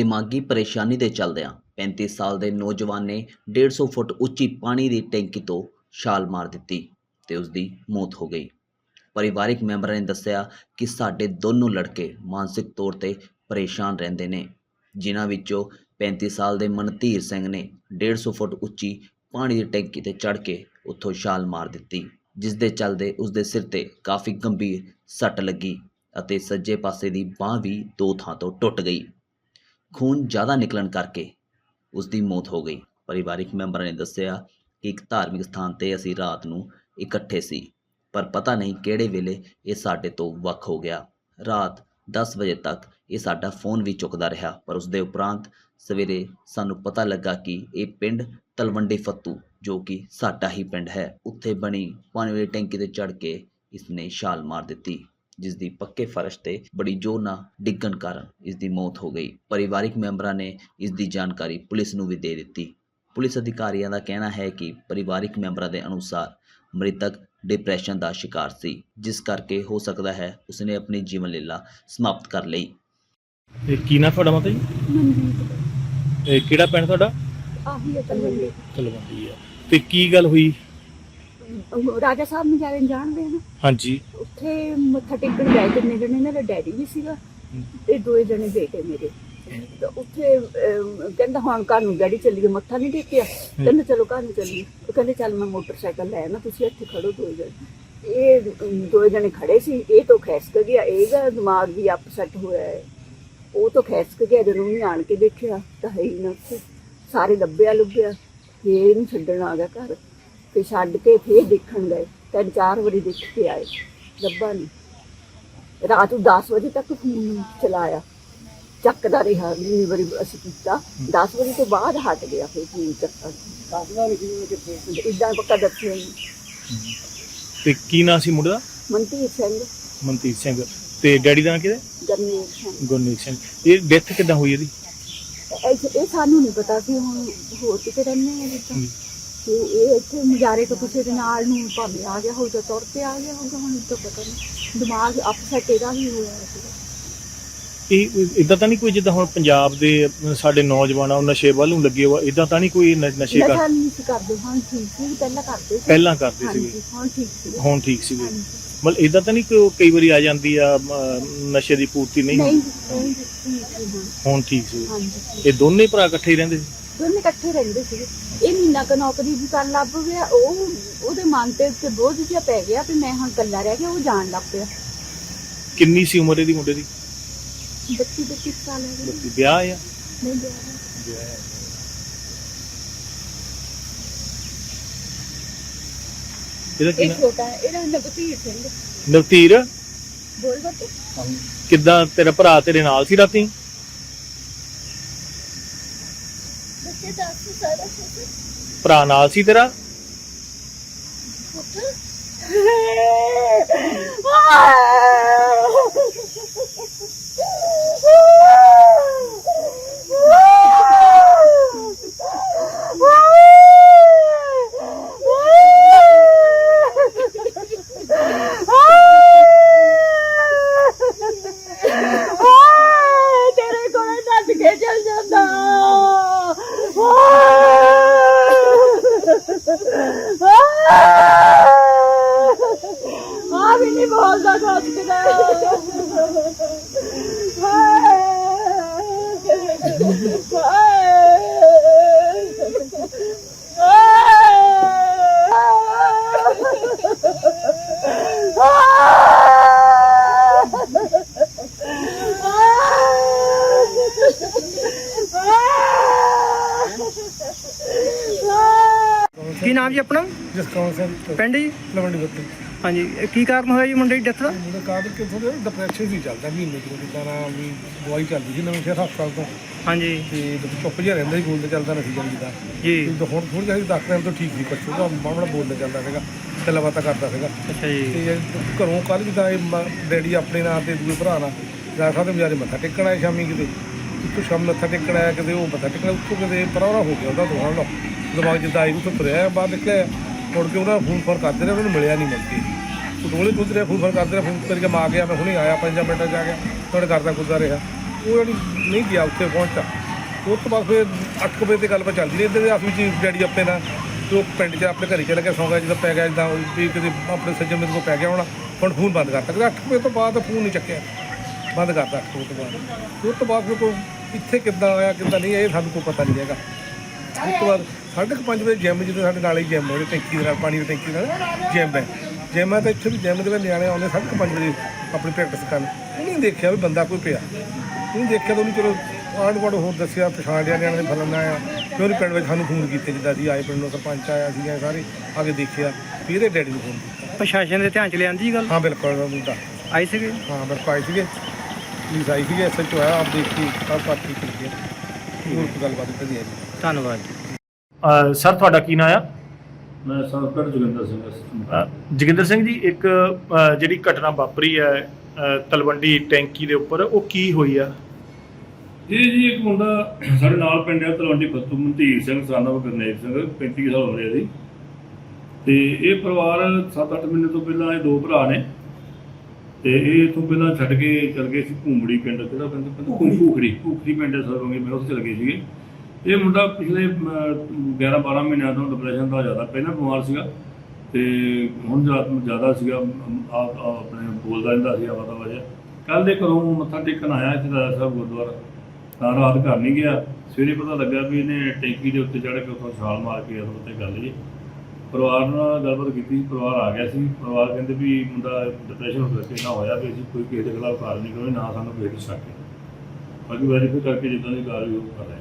ਦਿਮਾਗੀ ਪਰੇਸ਼ਾਨੀ ਦੇ ਚੱਲਦਿਆਂ 35 ਸਾਲ ਦੇ ਨੌਜਵਾਨ ਨੇ 150 ਫੁੱਟ ਉੱਚੀ ਪਾਣੀ ਦੀ ਟੈਂਕੀ ਤੋਂ ਛਾਲ ਮਾਰ ਦਿੱਤੀ ਤੇ ਉਸ ਦੀ ਮੌਤ ਹੋ ਗਈ। ਪਰਿਵਾਰਿਕ ਮੈਂਬਰਾਂ ਨੇ ਦੱਸਿਆ ਕਿ ਸਾਡੇ ਦੋਨੋਂ ਲੜਕੇ ਮਾਨਸਿਕ ਤੌਰ ਤੇ ਪਰੇਸ਼ਾਨ ਰਹਿੰਦੇ ਨੇ, ਜਿਨ੍ਹਾਂ ਵਿੱਚੋਂ 35 ਸਾਲ ਦੇ ਮਨਧੀਰ ਸਿੰਘ ਨੇ 150 ਫੁੱਟ ਉੱਚੀ ਪਾਣੀ ਦੀ ਟੈਂਕੀ ਤੇ ਚੜ੍ਹ ਕੇ ਉੱਥੋਂ ਛਾਲ ਮਾਰ ਦਿੱਤੀ ਜਿਸ ਦੇ ਚੱਲਦੇ ਉਸ ਦੇ ਸਿਰ ਤੇ ਕਾਫੀ ਗੰਭੀਰ ਸੱਟ ਲੱਗੀ ਅਤੇ ਸੱਜੇ ਪਾਸੇ ਦੀ ਬਾਹ ਵੀ ਦੋ ਥਾਂ ਤੋਂ ਟੁੱਟ ਗਈ। ਖੂਨ ਜ਼ਿਆਦਾ ਨਿਕਲਣ ਕਰਕੇ ਉਸ ਦੀ ਮੌਤ ਹੋ ਗਈ। ਪਰਿਵਾਰਿਕ ਮੈਂਬਰਾਂ ਨੇ ਦੱਸਿਆ ਕਿ ਇੱਕ ਧਾਰਮਿਕ ਸਥਾਨ ਤੇ ਅਸੀਂ ਰਾਤ ਨੂੰ ਇਕੱਠੇ ਸੀ, ਪਰ ਪਤਾ ਨਹੀਂ ਕਿਹੜੇ ਵੇਲੇ ਇਹ ਸਾਡੇ ਤੋਂ ਵੱਖ ਹੋ ਗਿਆ। ਰਾਤ 10 ਵਜੇ ਤੱਕ ਇਹ ਸਾਡਾ ਫੋਨ ਵੀ ਚੁੱਕਦਾ ਰਿਹਾ, ਪਰ ਉਸ ਦੇ ਉਪਰੰਤ ਸਵੇਰੇ ਸਾਨੂੰ ਪਤਾ ਲੱਗਾ ਕਿ ਇਹ ਪਿੰਡ ਤਲਵੰਡੀ ਫੱਤੂ, ਜੋ ਕਿ ਸਾਡਾ ਹੀ ਪਿੰਡ ਹੈ, ਉੱਥੇ ਬਣੀ ਪਾਣੀ ਵਾਲੀ ਟੈਂਕੀ ਤੇ ਚੜ੍ਹ ਕੇ ਇਸਨੇ ਛਾਲ ਮਾਰ ਦਿੱਤੀ। ਜਿਸ ਦੀ ਪੱਕੇ ਫਰਸ਼ ਤੇ ਬੜੀ ਜ਼ੋਰ ਨਾਲ ਡਿੱਗਣ ਕਾਰਨ ਇਸ ਦੀ ਮੌਤ ਹੋ ਗਈ। ਪਰਿਵਾਰਿਕ ਮੈਂਬਰਾਂ ਨੇ ਇਸ ਦੀ ਜਾਣਕਾਰੀ ਪੁਲਿਸ ਨੂੰ ਵੀ ਦੇ ਦਿੱਤੀ। ਪੁਲਿਸ ਅਧਿਕਾਰੀਆਂ ਦਾ ਕਹਿਣਾ ਹੈ ਕਿ ਪਰਿਵਾਰਿਕ ਮੈਂਬਰਾਂ ਦੇ ਅਨੁਸਾਰ ਮ੍ਰਿਤਕ ਡਿਪਰੈਸ਼ਨ ਦਾ ਸ਼ਿਕਾਰ ਸੀ ਜਿਸ ਕਰਕੇ ਹੋ ਸਕਦਾ ਹੈ ਉਸਨੇ ਆਪਣੀ ਜੀਵਨ ਲੀਲਾ ਸਮਾਪਤ ਕਰ ਲਈ। ਤੇ ਕੀ ਨਾਂ ਤੁਹਾਡਾ ਮਾਤਾ ਜੀ? ਤੇ ਕਿਹੜਾ ਪਿੰਡ ਤੁਹਾਡਾ? ਆਹੀ ਹੈ ਤਲਵੰਡੀ। ਤਲਵੰਡੀ ਆ। ਤੇ ਕੀ ਗੱਲ ਹੋਈ? ਰਾਜਾ ਸਾਹਿਬ ਨੂੰ ਜਾਣ ਜਾਣਦੇ ਆ ਨਾ? ਹਾਂਜੀ। ਉੱਥੇ ਮੱਥਾ ਟੇਕਣ ਗਏ ਤਿੰਨੇ ਜਣੇ ਮੇਰਾ ਡੈਡੀ ਵੀ ਸੀਗਾ ਤੇ ਦੋਏ ਜਣੇ ਬੇਟੇ ਮੇਰੇ। ਤੇ ਉੱਥੇ ਕਹਿੰਦਾ ਹੁਣ ਘਰ ਨੂੰ ਡੈਡੀ ਚੱਲੀਏ ਮੱਥਾ ਨਹੀਂ ਟੇਕਿਆ। ਕਹਿੰਦਾ ਚਲੋ ਘਰ ਨੂੰ ਚੱਲੀਏ। ਉਹ ਕਹਿੰਦੇ ਚੱਲ ਮੈਂ ਮੋਟਰਸਾਈਕਲ ਲੈ ਨਾ ਤੁਸੀਂ ਇੱਥੇ ਖੜੋ ਦੋਏ ਜਣੇ। ਇਹ ਅਮ, ਦੋਏ ਜਣੇ ਖੜੇ ਸੀ। ਇਹ ਤੋਂ ਖੈਸਕ ਗਿਆ। ਇਹਦਾ ਦਿਮਾਗ ਵੀ ਅਪਸੈਟ ਹੋਇਆ ਹੈ। ਉਹ ਤੋਂ ਖੈਸਕ ਗਿਆ। ਜਦੋਂ ਵੀ ਆਣ ਕੇ ਦੇਖਿਆ ਤਾਂ ਹੈ ਹੀ ਨਾ ਉੱਥੇ। ਸਾਰੇ ਲੱਭਿਆ ਲੁੱਭਿਆ ਫੇਰ ਇਹਨੂੰ ਛੱਡਣ ਆ ਗਿਆ ਘਰ। ਤੇ ਛੱਡ ਕੇ ਫੇਰ ਦੇਖਣ ਗਏ। ਤਿੰਨ ਚਾਰ ਵਾਰੀ ਦੇਖ ਕੇ ਆਏ। ਲੱਭਾ ਨਹੀਂ ਰਾਤ ਨੂੰ 10 ਵਜੇ ਤੱਕ ਫੋਨ ਚਲਾਇਆ। ਚੱਕਦਾ ਰਿਹਾ ਜਿੰਨੀ ਵਾਰੀ ਅਸੀਂ ਕੀਤਾ। 10 ਵਜੇ ਤੋਂ ਬਾਅਦ ਹਟ ਗਿਆ ਫਿਰ ਫੋਨ ਚੱਕਣ। ਕਾਹਦਾ ਨਹੀਂ ਕਿੱਥੇ ਇਦਾਂ ਪੱਕਾ ਦੱਸਿਆ ਨਹੀਂ ਤੇ ਕੀ ਨਾਂ ਸੀ ਮੁੰਡੇ ਦਾ? ਸਿੰਘ। ਮਨਤੀਰ ਸਿੰਘ। ਤੇ ਡੈਡੀ ਦਾ ਨਾਂ ਕਿਹਦਾ? ਗਰਮੇਲ ਸਿੰਘ। ਗੁਰਨੀਤ ਸਿੰਘ। ਇਹ ਡੈਥ ਕਿੱਦਾਂ ਹੋਈ ਇਹਦੀ? ਇਹ ਸਾਨੂੰ ਨਹੀਂ ਪਤਾ ਸੀ ਹੁਣ ਹੋਰ ਕਿਤੇ ਰਹਿੰਦੇ ਆ ਜਿੱਦਾਂ। ਤੇ ਇਹ ਇੱਥੇ ਮੁਜਾਰੇ ਤੋਂ ਕਿਸੇ ਦੇ ਨਾਲ ਨੂੰ ਭਾਵੇਂ ਆ ਗਿਆ ਹੋਊਗਾ ਤੁਰ ਕੇ ਆ ਗਿਆ ਹੋਊਗਾ ਹੁਣ ਤਾਂ ਪਤਾ ਨਹੀਂ। ਦਿਮਾਗ ਅਪਸੈਟ ਇਹਦਾ ਵੀ ਹੋਇਆ ਸੀ ਇਹ ਇਦਾਂ ਤਾਂ ਨਹੀਂ ਕੋਈ ਜਿੱਦਾਂ ਹੁਣ ਪੰਜਾਬ ਦੇ ਸਾਡੇ ਨੌਜਵਾਨ ਆ ਨਸ਼ੇ ਵੱਲ ਨੂੰ ਲੱਗੇ ਹੋਆ ਇਦਾਂ ਤਾਂ ਨਹੀਂ ਕੋਈ ਨਸ਼ੇ ਕਰ ਨਸ਼ਾ ਨਹੀਂ ਸੀ ਕਰਦੇ ਹੁਣ ਠੀਕ ਸੀ ਪਹਿਲਾਂ ਕਰਦੇ ਸੀ। ਪਹਿਲਾਂ ਕਰਦੇ ਹੁਣ ਠੀਕ ਸੀ ਹੁਣ ਠੀਕ। ਮਤਲਬ ਇਦਾਂ ਤਾਂ ਨਹੀਂ ਕਿ ਉਹ ਕਈ ਵਾਰੀ ਆ ਜਾਂਦੀ ਆ ਨਸ਼ੇ ਦੀ ਪੂਰਤੀ ਨਹੀਂ ਹੁਣ। ਠੀਕ ਸੀ ਇਹ ਦੋਨੇ ਭਰਾ ਇਕੱਠੇ ਹੀ ਰਹਿੰਦੇ ਸੀ? ਦੋਨੇ ਇਕੱਠੇ ਰਹਿੰਦੇ ਸੀ ਇਹ ਮਹੀਨਾ ਕ ਨੌਕਰੀ ਵੀ ਕਰਨ ਲੱਗ ਗਿਆ ਉਹ ਉਹਦੇ ਮਨ ਤੇ ਉੱਤੇ ਬੋਝ ਜਿਹਾ ਪੈ ਗਿਆ ਵੀ ਮੈਂ ਹੁਣ ਇਕੱਲਾ ਰਹਿ ਗਿਆ ਉਹ ਜਾਣ ਲੱਗ ਪਿਆ। ਕਿੰਨੀ ਸੀ ਉਮਰ ਇਹਦੀ ਮੁੰਡੇ ਦੀ? ਬੱਤੀ ਬੱਤੀ ਸਾਲ ਹੈ ਬੱਤੀ ਵਿਆਹ ਆ? ਨਹੀਂ ਗਿਆ ਇਹਦਾ ਕੀ ਇਹ ਛੋਟਾ ਹੈ ਇਹਦਾ ਨਗਤੀਰ ਸਿੰਘ। ਨਵਤੀਰ? ਬੋਲ ਬੱਤੇ। ਕਿੱਦਾਂ ਤੇਰਾ ਭਰਾ ਤੇਰੇ ਨਾਲ ਸੀ ਰਾਤੀ ਬੱਚੇ ਦੱਸ ਸਾਰਾ ਕੁਝ ਭਰਾ ਨਾਲ ਸੀ ਤੇਰਾ? ਤੇਰੇ ਕੋਲ ਨੱਠ ਕੇ ਚੱਲ ਜਾਂਦਾ ਆ ਵੀ ਨਹੀਂ ਬੋਲਦਾ ਕੁਝ ਕਿਦਾ ਕੀ ਨਾਮ ਜੀ ਆਪਣਾ? ਜਸਕੌਰ ਸਿੰਘ ਪਿੰਡ ਜੀ? ਲਵੰਡੀ ਬੱਤੀ ਹਾਂਜੀ ਇਹ ਕੀ ਕਾਰਨ ਹੋਇਆ ਜੀ ਮੁੰਡੇ ਦੀ ਡੈਥ ਦਾ? ਮੁੰਡੇ ਕਾਦ ਕਿ ਥੋੜੇ ਡਿਪਰੈਸ਼ਨ ਸੀ ਚੱਲਦਾ ਮਹੀਨੇ ਤੋਂ ਜਿੱਦਾਂ ਨਾ ਵੀ ਦਵਾਈ ਚੱਲਦੀ ਸੀ ਨਵੇਂ ਸ਼ਹਿਰ ਹਸਪਤਾਲ ਤੋਂ। ਹਾਂਜੀ। ਤੇ ਚੁੱਪ ਜਿਹਾ ਰਹਿੰਦਾ ਸੀ ਬੋਲਦਾ ਚੱਲਦਾ ਨਹੀਂ ਸੀ ਜਲਦੀ ਦਾ ਜੀ। ਤੇ ਹੁਣ ਥੋੜੀ ਜਿਹੀ ਡਾਕਟਰਾਂ ਤੋਂ ਠੀਕ ਸੀ ਪਰਸੋਂ ਦਾ ਮਾਮਲਾ ਬੋਲਦਾ ਚੱਲਦਾ ਸੀਗਾ ਗੱਲਾਂ ਬਾਤਾਂ ਕਰਦਾ ਸੀਗਾ। ਅੱਛਾ ਜੀ। ਤੇ ਘਰੋਂ ਕੱਲ ਜਿੱਦਾਂ ਇਹ ਮ- ਡੈਡੀ ਆਪਣੇ ਨਾਲ ਤੇ ਦੂਜੇ ਭਰਾ ਨਾਲ ਜਾ ਸਕਦੇ ਵਿਚਾਰੇ ਮੱਥਾ ਟੇਕਣ ਆਏ ਸ਼ਾਮੀ ਕਿਤੇ। ਇੱਕੋ ਸ਼ਾਮ ਮੱਥਾ ਟੇਕਣ ਆਇਆ ਕਿਤੇ ਉਹ ਮੱਥਾ ਟੇਕਣ ਉੱਤੋਂ ਕਿਤੇ ਪਰੌਰਾ ਹੋ ਗਿਆ ਉਹਦਾ ਦੋਹਾਂ ਦਿਮਾਗ ਜਿੱਦਾਂ ਆਈ ਉੱਥੋਂ ਤੁਰਿਆ ਬਾਹਰ ਨਿਕਲਿਆ, ਮੁੜ ਕੇ ਉਹਨਾਂ ਫੋਨ ਫੋਨ ਕਰਦੇ ਰਹੇ, ਉਹਨੂੰ ਮਿਲਿਆ ਨਹੀਂ ਮਿਲ ਕੇ। ਉਹ ਦੋਲੇ ਰਿਹਾ ਫੋਨ ਫੋਨ ਕਰਦੇ ਰਹੇ, ਫੋਨ ਕਰਕੇ ਮੈਂ ਆ ਗਿਆ, ਮੈਂ ਹੁਣੇ ਆਇਆ, ਪੰਜਾਂ ਮਿੰਟਾਂ 'ਚ ਆ ਗਿਆ, ਤੁਹਾਡੇ ਘਰ ਦਾ ਗੁੱਜ਼ਾ ਰਿਹਾ। ਉਹ ਜਿਹੜੀ ਨਹੀਂ ਗਿਆ ਉੱਥੇ ਪਹੁੰਚਾ ਉਸ ਤੋਂ ਬਾਅਦ ਫਿਰ 8 ਵਜੇ ਤੇ ਗੱਲਬਾਤ ਚੱਲਦੀ ਰਹੀ, ਇੱਧਰ ਦੇ ਆਸ ਡੈਡੀ ਆਪਣੇ ਨਾਲ ਤੇ ਉਹ ਪਿੰਡ 'ਚ ਆਪਣੇ ਘਰੇ ਚਲੇ ਗਿਆ ਸੌਂ ਗਿਆ ਜਦੋਂ ਪੈ ਗਿਆ ਜਿੱਦਾਂ ਵੀ ਕਿਤੇ ਆਪਣੇ ਸੱਜਣ ਮੇਰੇ ਕੋਲ ਪੈ ਗਿਆ ਹੋਣਾ, ਹੁਣ ਫੋਨ ਬੰਦ ਕਰ ਕਿ 8 ਵਜੇ ਤੋਂ ਬਾਅਦ ਫੋਨ ਨਹੀਂ ਚੱਕਿਆ। ਬੰਦ ਕਰਤਾ 8 ਵਜੇ ਤੋਂ ਬਾਅਦ। ਉਸ ਤੋਂ ਬਾਅਦ ਫਿਰ ਕੋਈ ਇੱਥੇ ਕਿੱਦਾਂ ਆਇਆ, ਕਿੱਦਾਂ ਨਹੀਂ, ਇਹ ਸਾਨੂੰ ਕੋਈ ਪਤਾ ਨਹੀਂ ਹੈਗਾ। ਉਸ ਤੋਂ ਬਾਅਦ ਸਾਢੇ ਕੁ ਪੰਜ ਵਜੇ ਜਿਮ ਜਿਹਦੇ ਸਾਡੇ ਨਾਲ ਹੀ ਜਿਮ ਉਹਦੇ ਟੈਂਕੀ ਦੇ ਨਾਲ ਪਾਣੀ ਦੀ ਟੈਂਕੀ ਨਾਲ ਜਿਮ ਹੈ। ਜਿਮ ਹੈ ਤਾਂ ਇੱਥੇ ਵੀ ਜਿਮ ਦੇ ਵਿੱਚ ਨਿਆਣੇ ਆਉਂਦੇ ਸਾਢੇ ਕੁ ਪੰਜ ਵਜੇ ਆਪਣੀ ਪ੍ਰੈਕਟਿਸ ਕਰਨ। ਉਹਨੇ ਦੇਖਿਆ ਵੀ ਬੰਦਾ ਕੋਈ ਪਿਆ। ਉਹਨੇ ਦੇਖਿਆ ਤਾਂ ਉਹਨੇ ਚਲੋ ਆਂਢ ਗੁਆਂਢ ਹੋਰ ਦੱਸਿਆ ਪਛਾਣ ਲਿਆ ਨਿਆਣੇ ਦੇ ਫਲਣ ਆਇਆ। ਫਿਰ ਉਹਨੇ ਪਿੰਡ ਵਿੱਚ ਸਾਨੂੰ ਫੋਨ ਕੀਤੇ ਜਿੱਦਾਂ ਜੀ ਆਏ ਪਿੰਡ ਨੂੰ ਸਰਪੰਚ ਆਇਆ ਸੀਗਾ ਸਾਰੇ ਆ ਕੇ ਦੇਖਿਆ। ਵੀ ਇਹਦੇ ਡੈਡੀ ਨੂੰ ਫੋਨ ਕੀਤਾ। ਪ੍ਰਸ਼ਾਸਨ ਦੇ ਧਿਆਨ ਚ ਲਿਆਂਦੀ ਗੱਲ? ਹਾਂ ਬਿਲਕੁਲ ਮੁੰਡਾ। ਆਈ ਸੀਗੇ? ਹਾਂ ਬਿਲਕੁਲ ਆਏ ਸੀਗੇ। ਪੁਲਿਸ ਆਈ ਸੀਗੇ ਐਸਐਚਓ ਆਇਆ ਆਪ ਦੇਖ ਸਭ ਠੀਕ ਕੀਤੀ ਹੈ ਹੋਰ ਕੋਈ ਗੱਲਬਾਤ ਨਹੀਂ ਹੈ ਜੀ ਧੰਨਵਾਦ। ਜੀ ਅ, ਸਰ ਤੁਹਾਡਾ ਕੀ ਨਾਂ ਆ? ਮੈਂ ਸਰਕਾਰ ਜੋਗਿੰਦਰ ਸਿੰਘ ਅ, ਜੋਗਿੰਦਰ ਸਿੰਘ ਜੀ ਇੱਕ ਅ, ਜਿਹੜੀ ਘਟਨਾ ਵਾਪਰੀ ਹੈ ਅ, ਤਲਵੰਡੀ ਟੈਂਕੀ ਦੇ ਉੱਪਰ ਉਹ ਕੀ ਹੋਈ ਆ? ਇਹ ਜੀ ਇੱਕ ਮੁੰਡਾ ਸਾਡੇ ਨਾਲ ਪਿੰਡ ਹੈ ਤਲਵੰਡੀ ਫੱਤੂ ਮਨਤੀਰ ਸਿੰਘ ਸਾਨਵ ਗੁਰਨੇਜ ਸਿੰਘ 35 ਸਾਲ ਉਮਰ ਹੈ ਇਹਦੀ। ਤੇ ਇਹ ਪਰਿਵਾਰ 7-8 ਮਹੀਨੇ ਤੋਂ ਪਹਿਲਾਂ ਇਹ ਦੋ ਭਰਾ ਨੇ। ਤੇ ਇਹ ਇਥੋਂ ਪਹਿਲਾਂ ਛੱਡ ਕੇ ਚਲ ਗਏ ਸੀ ਘੂਮੜੀ ਪਿੰਡ ਕਿਹੜਾ ਪਿੰਡ? ਭੂਖੜੀ। ਭੂਖੜੀ ਪਿੰਡ ਹੈ ਸਰਵੰਗੀ ਮੈਂ ਉੱਥੇ ਚਲ ਗਏ ਸੀਗੇ। ਇਹ ਮੁੰਡਾ ਪਿਛਲੇ 11-12 ਮਹੀਨਿਆਂ ਤੋਂ ਡਿਪਰੈਸ਼ਨ ਦਾ ਜ਼ਿਆਦਾ ਪਹਿਲਾਂ ਬਿਮਾਰ ਸੀਗਾ ਤੇ ਹੁਣ ਜ਼ਿਆਦਾ ਜ਼ਿਆਦਾ ਸੀਗਾ ਆ ਆਪਣੇ ਬੋਲਦਾ ਰਹਿੰਦਾ ਸੀ ਆਵਾ ਦਾ ਜਿਹਾ। ਕੱਲ ਦੇ ਘਰੋਂ ਮੱਥਾ ਟੇਕਣ ਆਇਆ ਇੱਥੇ ਰਾਜਾ ਸਾਹਿਬ ਗੁਰਦੁਆਰਾ। ਤਾਂ ਰਾਤ ਘਰ ਨਹੀਂ ਗਿਆ। ਸਵੇਰੇ ਪਤਾ ਲੱਗਾ ਵੀ ਇਹਨੇ ਟੈਂਕੀ ਦੇ ਉੱਤੇ ਚੜ੍ਹ ਕੇ ਉੱਥੋਂ ਛਾਲ ਮਾਰ ਕੇ ਅਸਲ ਉੱਤੇ ਗੱਲ ਜੀ ਪਰਿਵਾਰ ਨਾਲ ਗੱਲਬਾਤ ਕੀਤੀ, ਪਰਿਵਾਰ ਆ ਗਿਆ ਸੀ। ਪਰਿਵਾਰ ਕਹਿੰਦੇ ਵੀ ਮੁੰਡਾ ਡਿਪਰੈਸ਼ਨ ਹੋ ਕਰਕੇ ਨਾ ਹੋਇਆ ਵੀ ਅਸੀਂ ਕੋਈ ਕਿਸੇ ਦੇ ਖਿਲਾਫ ਕਾਰਵਾਈ ਨਹੀਂ ਕਰਨੀ ਨਾ ਸਾਨੂੰ ਕਿਸੇ ਦੀ ਸ਼ੱਕ ਹੈ। ਬਾਕੀ ਵੈਰੀਫਾਈ ਕਰਕੇ ਜਿੱਦਾਂ ਦੀ ਕਾਰਵਾਈ ਉਹ ਕਰ ਰਹੇ